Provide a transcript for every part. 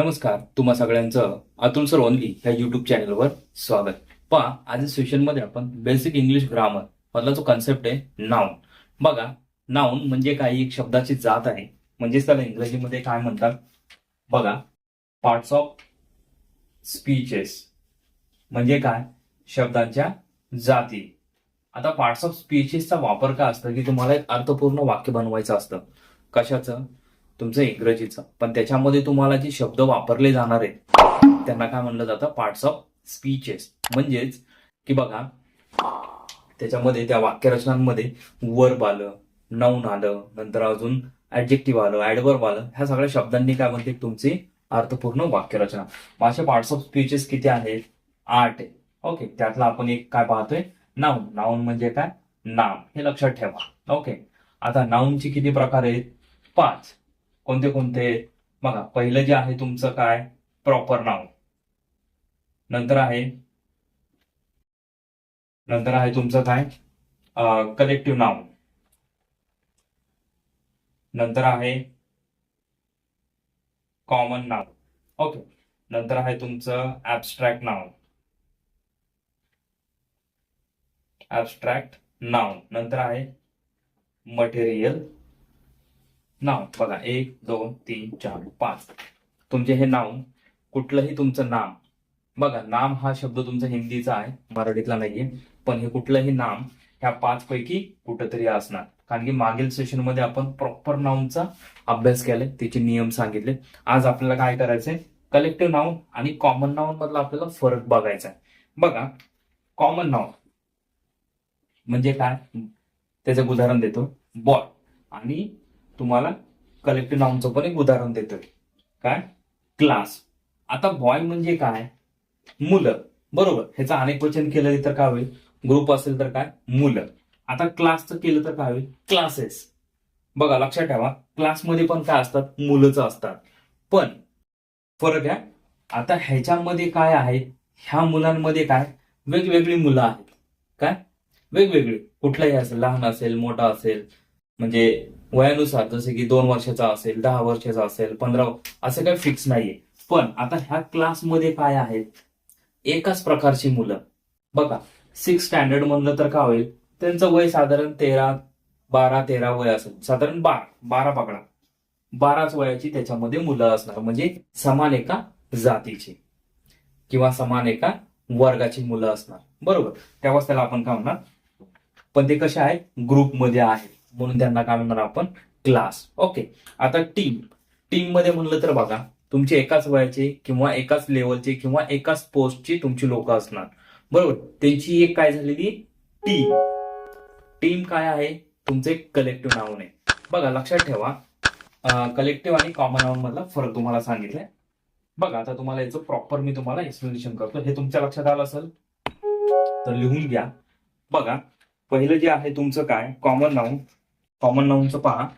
नमस्कार तुम्हा सगळ्यांचं अतुल सर ओनली ह्या युट्यूब चॅनलवर स्वागत. पहा आज सेशनमध्ये आपण बेसिक इंग्लिश ग्रामर मधला जो कन्सेप्ट आहे नाऊन बघा नाऊन म्हणजे काही एक शब्दाची जात आहे. म्हणजेच त्याला इंग्रजीमध्ये काय म्हणतात? बघा पार्ट्स ऑफ स्पीचेस म्हणजे काय? शब्दांच्या जाती. आता पार्ट्स ऑफ स्पीचेसचा वापर का असतं? की तुम्हाला एक अर्थपूर्ण वाक्य बनवायचं असतं. कशाचं? तुमचं इंग्रजीचं. पण त्याच्यामध्ये तुम्हाला जे शब्द वापरले जाणार आहेत त्यांना काय म्हणलं जातं? पार्ट्स ऑफ स्पीचेस म्हणजेच की बघा त्याच्यामध्ये त्या वाक्यरचनांमध्ये वर्ब आलं नाऊन आलं नंतर अजून ऍडजेक्टिव्ह आलं ऍडवर्ब आलं ह्या सगळ्या शब्दांनी काय म्हणते तुमची अर्थपूर्ण वाक्यरचना. माझे पार्ट्स ऑफ स्पीचेस किती आहेत? आठ आहे. ओके त्यातला आपण एक काय पाहतोय? नाऊन नाऊन म्हणजे काय? नाम. हे लक्षात ठेवा. ओके आता नाऊनचे किती प्रकार आहेत? पाच. कोणते कोणते? बघा पहिलं जे आहे तुमचं काय? प्रॉपर नाव नंतर आहे नंतर आहे तुमचं काय? कलेक्टिव्ह नाव नंतर आहे कॉमन नाव ओके नंतर आहे तुमचं ऍबस्ट्रॅक्ट नाव ऍबस्ट्रॅक्ट नाव नंतर आहे मटेरियल नाव बघा. एक दोन तीन चार पाच. तुमचे हे नाव कुठलंही तुमचं नाम. बघा नाम हा शब्द तुमचा हिंदीचा आहे मराठीतला नाहीये. पण हे कुठलंही नाम ह्या पाच पैकी कुठंतरी असणार. कारण की मागील सेशनमध्ये आपण प्रॉपर नाऊनचा अभ्यास केलाय त्याचे नियम सांगितले. आज आपल्याला काय करायचंय? कलेक्टिव्ह नाऊन आणि कॉमन नाऊन मधला आपल्याला फरक बघायचा आहे. बघा कॉमन नाऊन म्हणजे काय? त्याचं उदाहरण देतो. बॉल आणि तुम्हाला कलेक्टिव्ह नाऊनचं पण एक उदाहरण देतोय काय? क्लास आता बॉय म्हणजे काय? मुलं. बरोबर. ह्याचं अनेक वचन केलं तर काय होईल? ग्रुप असेल तर काय? मुलं. आता क्लासचं केलं तर काय होईल? क्लासेस बघा लक्षात ठेवा. क्लासमध्ये पण काय असतात? मुलंच असतात. पण फरक आहे आता ह्याच्यामध्ये काय आहे? ह्या मुलांमध्ये काय? वेगवेगळी मुलं आहेत. काय? वेगवेगळी. कुठलाही असेल लहान असेल मोठा असेल म्हणजे वयानुसार जसे की दोन वर्षाचा असेल दहा वर्षाचा असेल पंधरा असं काही फिक्स नाहीये. पण आता ह्या क्लासमध्ये काय आहेत? एकाच प्रकारची मुलं. बघा सिक्स स्टँडर्ड म्हणलं तर काय होईल? त्यांचं वय साधारण तेरा बारा तेरा वय असेल. साधारण बारा बारा पकडा बाराच वयाची त्याच्यामध्ये मुलं असणार. म्हणजे समान एका जातीची. किंवा समान एका वर्गाची मुलं असणार. बरोबर? तेव्हाच त्याला आपण काय म्हणणार? पण ते कसे आहे ग्रुपमध्ये आहेत. म्हणून त्यांना काय म्हणणार आपण? क्लास ओके आता टीम टीममध्ये म्हणलं तर बघा तुमचे एकाच वयाचे किंवा एकाच लेवलचे किंवा एकाच पोस्टची तुमची लोक असणार. बरोबर? त्यांची एक काय झालेली? टीम टीम काय आहे? तुमचे कलेक्टिव्ह नाऊन आहे. बघा लक्षात ठेवा. कलेक्टिव्ह आणि कॉमन नाऊन मधला फरक तुम्हाला सांगितलाय. बघा आता तुम्हाला याचं प्रॉपर मी तुम्हाला एक्सप्लेनेशन करतो. हे तुमच्या लक्षात आलं असेल? तर लिहून घ्या. बघा पहिलं जे आहे तुमचं काय? कॉमन नाऊन कॉमन नाऊनचं पहा.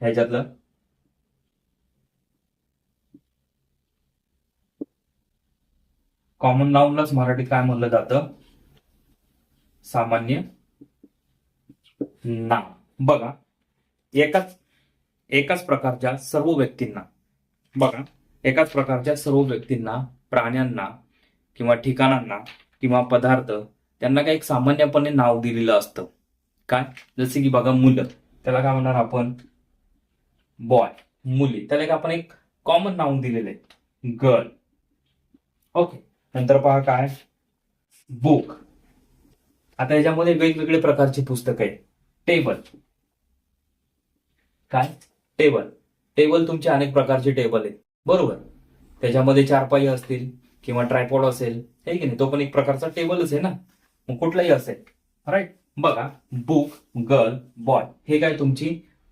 ह्याच्यातलं. कॉमन नाऊनलाच मराठीत काय म्हणलं जातं? सामान्य नाव बघा. एकाच एकाच प्रकारच्या सर्व व्यक्तींना बघा. एकाच प्रकारच्या सर्व व्यक्तींना प्राण्यांना किंवा ठिकाणांना किंवा पदार्थ त्यांना काही एक सामान्यपणे नाव दिलेलं असतं. काय? जसे की बघा मुलं. त्याला काय म्हणणार आपण? बॉय मुली. त्याला एक आपण एक कॉमन नाऊन दिलेलं आहे. गर्ल ओके नंतर पहा काय? बुक आता याच्यामध्ये वेगवेगळे प्रकारची पुस्तकं आहेत. टेबल काय? टेबल टेबल तुमचे अनेक प्रकारचे टेबल आहेत. बरोबर? त्याच्यामध्ये चारपाई असतील किंवा ट्रायपॉड असेल. हे की नाही? तो पण एक प्रकारचा टेबलच आहे ना? मग कुठलाही असेल. राईट बघा बुक गर्ल बॉय हे काय तुमची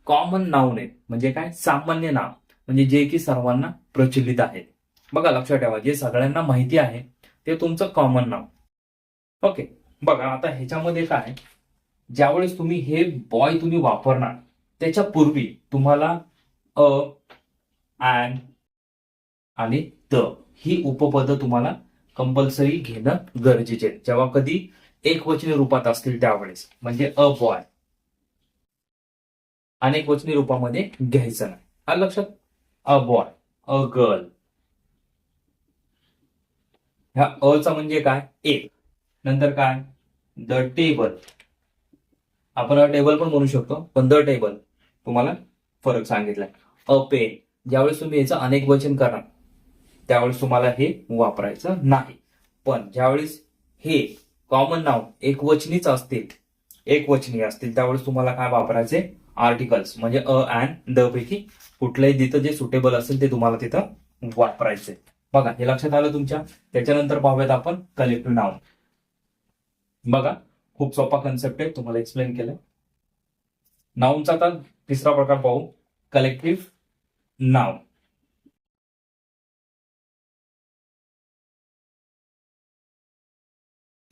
कॉमन नाऊन आहेत. म्हणजे काय? सामान्य नाव. म्हणजे जे की सर्वांना प्रचलित आहे. बघा लक्षात ठेवा जे सगळ्यांना माहिती आहे ते तुमचं कॉमन नाव ओके बघा आता ह्याच्यामध्ये काय? ज्यावेळेस तुम्ही हे बॉय तुम्ही वापरणार त्याच्या पूर्वी तुम्हाला अ अँड आणि त ही उपपद तुम्हाला कंपल्सरी घेणं गरजेचे आहे जेव्हा कधी एक वचनी रूपात असतील त्यावेळेस. म्हणजे अ बॉय अनेक वचनी रूपामध्ये घ्यायचं नाही. हा लक्षात अ बॉय अ गर्ल ह्या अचा म्हणजे काय? एक नंतर काय? द टेबल आपण टेबल पण म्हणू शकतो. पण द टेबल तुम्हाला फरक सांगितलाय. अ पेन ज्यावेळेस तुम्ही याचं अनेक वचन करा त्यावेळेस तुम्हाला हे वापरायचं नाही. पण ज्यावेळेस हे कॉमन नाव एक वचनीच असतील. एक वचनी असतील. त्यावेळेस तुम्हाला काय वापरायचे? आर्टिकल्स म्हणजे अ अँड द पैकी कुठलंही तिथं जे सुटेबल असेल ते तुम्हाला तिथं वापरायचे. बघा हे लक्षात आलं तुमच्या? त्याच्यानंतर पाहूयात आपण कलेक्टिव्ह नाव बघा खूप सोपा कन्सेप्ट आहे. तुम्हाला एक्सप्लेन केलं नाऊनचा आता तिसरा प्रकार पाहू. कलेक्टिव्ह नाव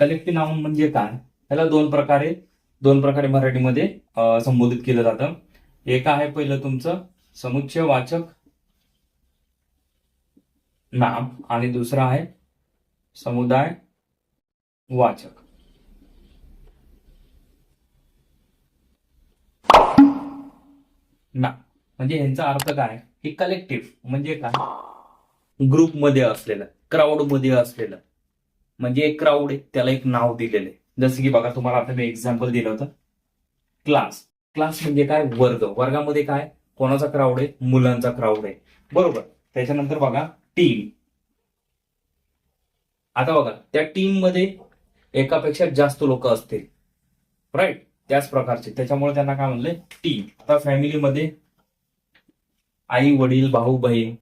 कलेक्टिव्ह नाउन म्हणजे काय? त्याला दोन प्रकारे दोन प्रकारे मराठीमध्ये संबोधित केलं जातं. एक आहे पहिलं तुमचं समुच्चय वाचक नाम आणि दुसरं आहे समुदाय वाचक. ना म्हणजे यांचा अर्थ काय? हे कलेक्टिव्ह म्हणजे काय? ग्रुपमध्ये असलेलं क्राऊडमध्ये असलेलं. म्हणजे एक क्राऊड आहे त्याला एक नाव दिलेलं आहे. जसं की बघा तुम्हाला आता मी एक्झाम्पल दिलं होतं. क्लास क्लास म्हणजे काय? वर्ग. वर्गामध्ये काय? कोणाचा क्राऊड आहे? मुलांचा क्राऊड आहे. बरोबर. त्याच्यानंतर बघा टीम आता बघा त्या टीममध्ये एकापेक्षा जास्त लोक असतील. राईट त्याच प्रकारचे. त्याच्यामुळे त्यांना काय म्हणले? टीम आता फॅमिलीमध्ये आई वडील भाऊ बहीण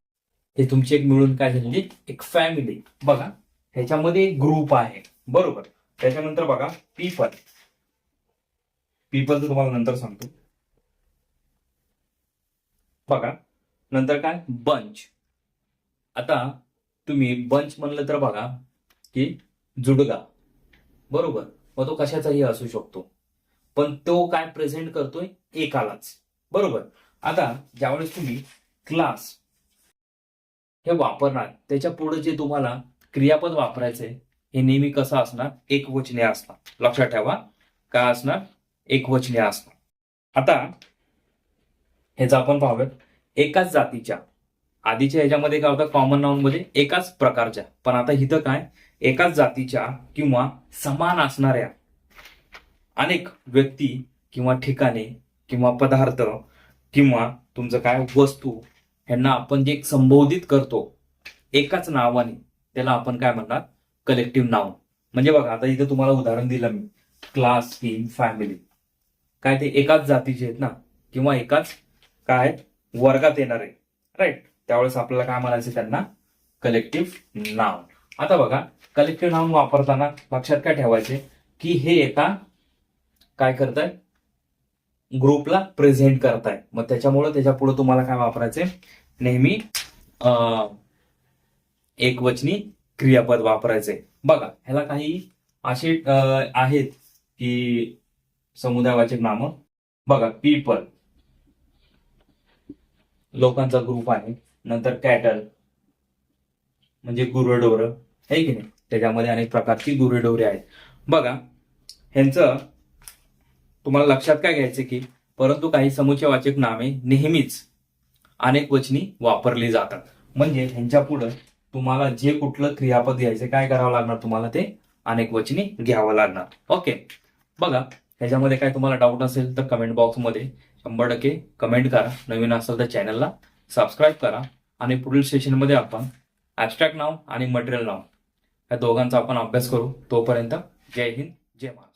हे तुमची एक मिळून काय झालेली? एक फॅमिली बघा. ह्याच्यामध्ये ग्रुप आहे. बरोबर. त्याच्यानंतर बघा पीपल पीपल तुम्हाला नंतर सांगतो. बघा नंतर काय? बंच आता तुम्ही बंच म्हणलं तर बघा की जुडगा. बरोबर. मग तो कशाचाही असू शकतो. पण तो काय प्रेझेंट करतोय? एकालाच. बरोबर. आता ज्यावेळेस तुम्ही क्लास हे वापरणार त्याच्या पुढे जे तुम्हाला क्रियापद वापरायचंय. हे नेहमी कसं असणार? एकवचने असणार. लक्षात ठेवा. काय असणार? एकवचने असणार. आता ह्याचं आपण पाहूयात. एकाच जातीच्या. आधीच्या ह्याच्यामध्ये काय होतं? कॉमन नाऊन मध्ये एकाच प्रकारच्या. पण आता इथं काय? एकाच जातीच्या किंवा समान असणाऱ्या अनेक व्यक्ती किंवा ठिकाणे किंवा पदार्थ किंवा तुमचं काय? वस्तू ह्यांना आपण जे संबोधित करतो एकाच नावाने त्याला आपण काय म्हणणार कलेक्टिव्ह नाव म्हणजे बघा आता इथे तुम्हाला उदाहरण दिलं मी. क्लास टीम फॅमिली काय ते एकाच जातीचे आहेत ना? किंवा एकाच काय? वर्गात येणार. आहे राईट त्यावेळेस आपल्याला काय म्हणायचं त्यांना? कलेक्टिव्ह नाव आता बघा कलेक्टिव्ह नाव वापरताना लक्षात काय ठेवायचे? की हे एका काय करताय? ग्रुपला प्रेझेंट करताय. मग त्याच्यामुळे त्याच्या पुढे तुम्हाला काय वापरायचे? नेहमी एकवचनी क्रियापद वापरायचंय. बघा ह्याला काही असे आहेत की समुदायवाचक नाम. बघा पीपल लोकांचा ग्रुप आहे. नंतर कॅटल म्हणजे गुरडोर आहे की नाही? त्याच्यामध्ये अनेक प्रकारची गुरेढोरे आहेत. बघा ह्यांचं तुम्हाला लक्षात काय घ्यायचं की परंतु काही समुच्चयवाचक नामे नेहमीच अनेक वचनी वापरली जातात. म्हणजे ह्यांच्या पुढं तुम्हाला जे कुठलं क्रियापद घ्यायचं काय करावं लागणार तुम्हाला ते? अनेक वचनी घ्यावं लागणार. ओके बघा ह्याच्यामध्ये काय तुम्हाला डाऊट असेल तर कमेंट बॉक्समध्ये शंभर टक्के कमेंट करा. नवीन असेल तर चॅनलला सबस्क्राईब करा. आणि पुढील सेशनमध्ये आपण ॲबस्ट्रॅक्ट नाव आणि मटेरियल नाव या दोघांचा आपण अभ्यास करू. तोपर्यंत जय हिंद जय महाराज